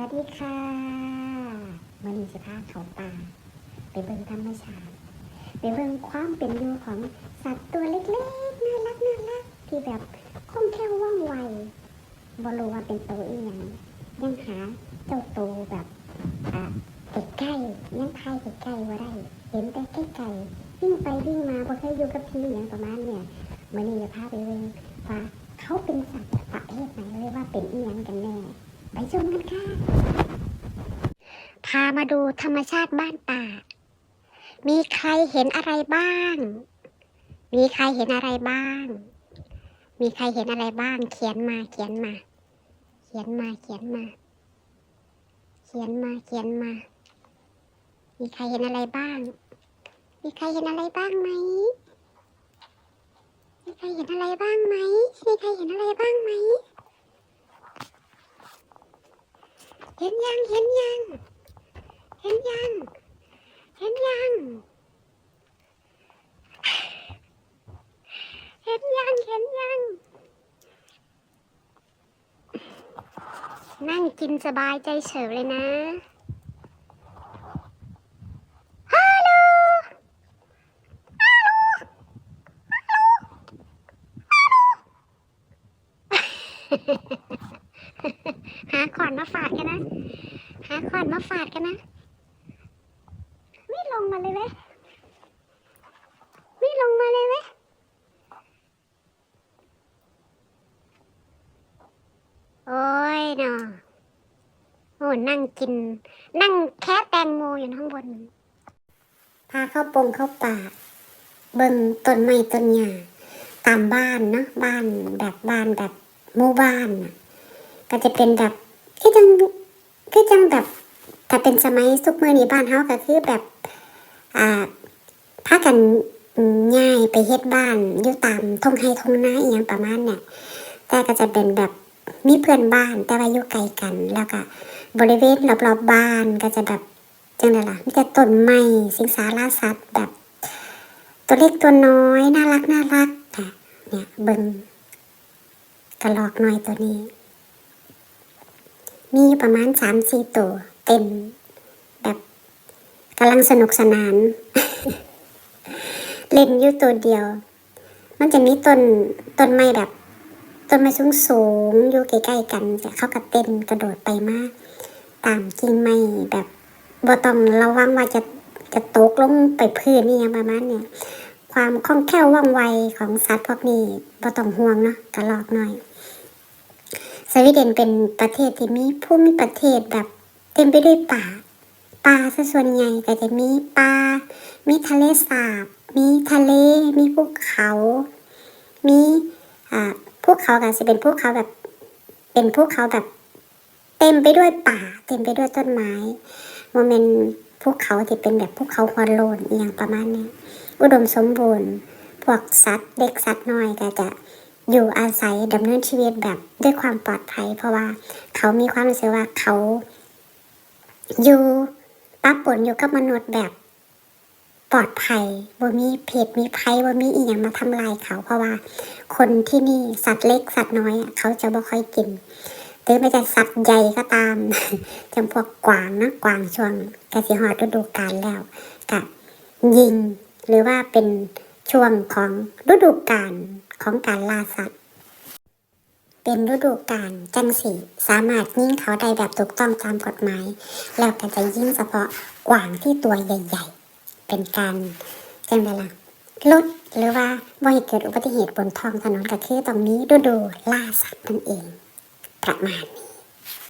สวัสดีค่ะวันนี้จะพาเขาป่าไปเบิ่งธรรมชาติไปเบิ่งความเป็นอยู่ของสัตว์ตัวเล็กๆน่ารักน่ารักที่แบบคล่องแคล่วว่องไวบรู้ว่าเป็นตัวอีหยังยังหาเจ้าตัวแบบอ่าใกล้ๆยังทายใกล้ๆว่าได้เห็นแต่ใกล้ๆวิ่งไปวิ่งมาบ่เคยอยู่กับที่อย่างประมาณเนี่ยวันนี้จะพาไปเบิ่งว่าเขาเป็นสัตว์ประเภทไหนเลยว่าเป็นอีหยังกันแน่ ชมกันค่ะ พามาดูธรรมชาติบ้านป่า มีใครเห็นอะไรบ้าง มีใครเห็นอะไรบ้าง มีใครเห็นอะไรบ้าง เขียนมา เขียนมา เขียนมา เขียนมา เขียนมา เขียนมา มีใครเห็นอะไรบ้าง มีใครเห็นอะไรบ้างไหมมีใครเห็นอะไรบ้างไหมมีใครเห็นอะไรบ้างไหม เห็นยังเห็นยัง เห็นยัง เห็นยัง เห็นยังเห็นยัง นั่งกินสบายใจเฉยเลยนะฮัลโหาขอนมาฝาดกันนะ หาขอนมาฝาดกันนะ ไม่ลงมาเลยเว้ยไม่ลงมาเลยเว้ยโอ้ยเนาะโอ้นั่งกิน นั่งแค่แตงโมอยู่ข้างบน พาเข้าปงเข้าป่า เบิ่งต้นไม้ต้นหญ้าตามบ้านเนาะบ้านแบบบ้านแบบหมู่บ้านนะ ก็จะเป็นแบบคือจังคือจังแบบถ้าเป็นสมัยซุกเมื่อนี้บ้านเฮาก็คือแบบอ่าพากันย้ายไปเฮ็ดบ้านอยู่ตามทงไฮทงนาอหย่างประมาณเนี่ยแต่ก็จะเป็นแบบมีเพื่อนบ้านแต่ว่าอยู่ไกลกัน แล้วก็บริเวณรอบๆบบ้านก็จะแบบจังไดล่ะมีแต่ต้นไม้สิงสาราสัตว์แบบ ตัวเล็กตัวน้อยน่ารักน่ารักค่ะเนี่ยเบิ่งกระลอกน้อยตัวนี้ มีอยู่ประมาณสามสี่ตัวเต็ม แบบกำลังสนุกสนาน เล่นอยู่ตัวเดียว มันจะมีต้นต้นไม้แบบต้นไม้สูงสูงอยู่ใกล้ๆกันแต่เข้าก็เต้นกระโดดไปมาก ตามกิ่งไม้แบบบ่ต้องระวังว่าจะจะตกลงไปพื้นนี่ยังประมาณเนี่ยความคล่องแคล่วว่องไวของสัตว์พวกนี้บ่ต้องห่วงเนาะกระลอกหน่อย สวีเดนเป็นประเทศที่มีภูมิประเทศแบบเต็มไปด้วยป่า ป่าซะส่วนใหญ่ก็จะมีป่า มีทะเลสาบ มีทะเล มีภูเขา มีอ่าภูเขาก็จะเป็นภูเขาแบบ เป็นภูเขาแบบ เต็มไปด้วยป่า เต็มไปด้วยต้นไม้โมเมนต์ภูเขาที่เป็นแบบภูเขาหัวโลนอย่างประมาณนี้ อุดมสมบูรณ์ พวกสัตว์เด็กสัตว์น้อยก็จะ อยู่อาศัยดำเนินชีวิตแบบด้วยความปลอดภัย เพราะว่าเขามีความรู้สึกว่าเขา อยู่ป้าปนอยู่กับมนุษย์แบบปลอดภัยบ่มีเพศมีภัยบ่มีอีหยังมาทำลายเขา เพราะว่า คนที่นี่สัตว์เล็กสัตว์น้อย เขาจะบ่ค่อยกินหรือไม่จะสัตว์ใหญ่ก็ตามจำพวกกวางนะกวางช่วงกสิหอดฤดูกาลแล้วกับยิงหรือว่าเป็นช่วงของฤดูกาล ของการล่าสัตว์ เป็นฤดูกาลจังสีสามารถยิงเขาได้แบบถูกต้องตามกฎหมาย แล้วก็จะยิงเฉพาะกวางที่ตัวใหญ่ๆ เป็นการจังเวลาลดหรือว่าบ่ให้เกิดอุบัติเหตุบนท้องถนนก็คือตรงนี้ฤดูล่าสัตว์นั่นเอง ประมาณนี้